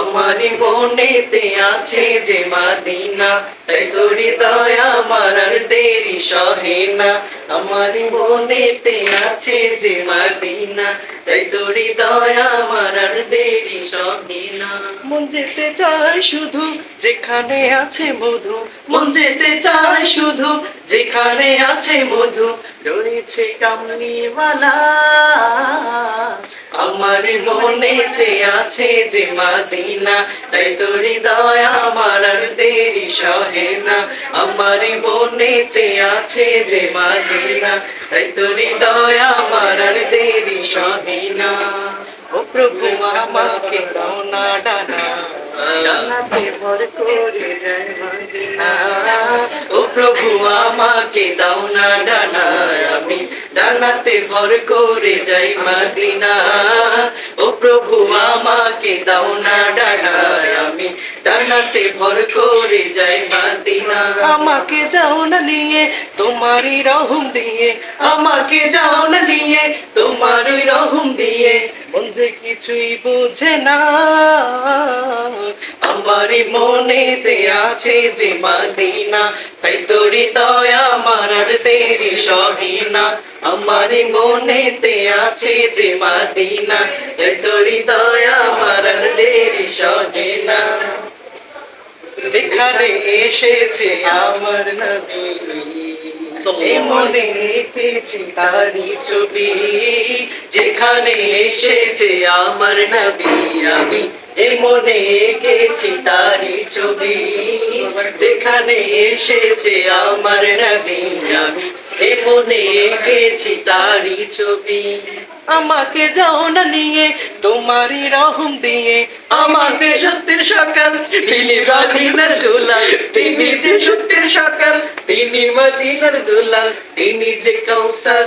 আমারি মনেতে আছে যে মাদিনা, তাই তোরি দয়া মারার দেরি সহে না। আমারি মনেতে আছে যে মাদিনা, তাই তোরি দয়া মারার দেরি সহে না। মন যেতে চায় শুধু যেখানে আছে মধু, মন যেতে চায় শুধু যেখানে আছে মধু, রয়েছে কামনিওয়ালা। আমার মনেতে আছে যে মাদিনা, তাই তোরি দয়া আমার দেরি সহে না। আমার মনেতে আছে যে মাদিনা, তাই তোরি দয়া আমার দেরি সহে না। ও প্রভু, আমাকে দাও না, ডানা। ডানাতে ভর করে যায় মদিনা। প্রভু আমাকে দাও না ডানা, আমি ডানাতে ভর করে যাই মাদিনা। ও প্রভু, আমাকে দাও না ডানাতে ভর করে যাই মদিনা আমাকে যাও না নিয়ে, তোমারই রহম দিয়ে। আমাকে যাও না নিয়ে, তোমারই রহম দিয়ে। মন যে কিছুই বুঝে না, আমারই মনেতে আছে যে মাদিনা তাই তোরি দয়া আমার আর দেরি সহে না আমারই মনেতে আছে যে মাদিনা তাই তোরি দয়া আমার আর দেরি সহে না যেখানে এসেছে আমার নবী। মনে রেখেছি তারি ছবি। যেখানে এসেছে আমার নবী আমি এ মনে এঁকেছি তারি ছবি। যেখানে এসেছে আমার নবী আমি এ মনে এঁকেছি তারি ছবি। আমাকে যাও না নিয়ে, তোমারই রহম দিয়ে আমাকে সত্যের সকাল, তিনি মদিনার দুলাল, তিনি যে সত্যের সকাল, তিনি মদিনার দুলাল, তিনি যে কৌসার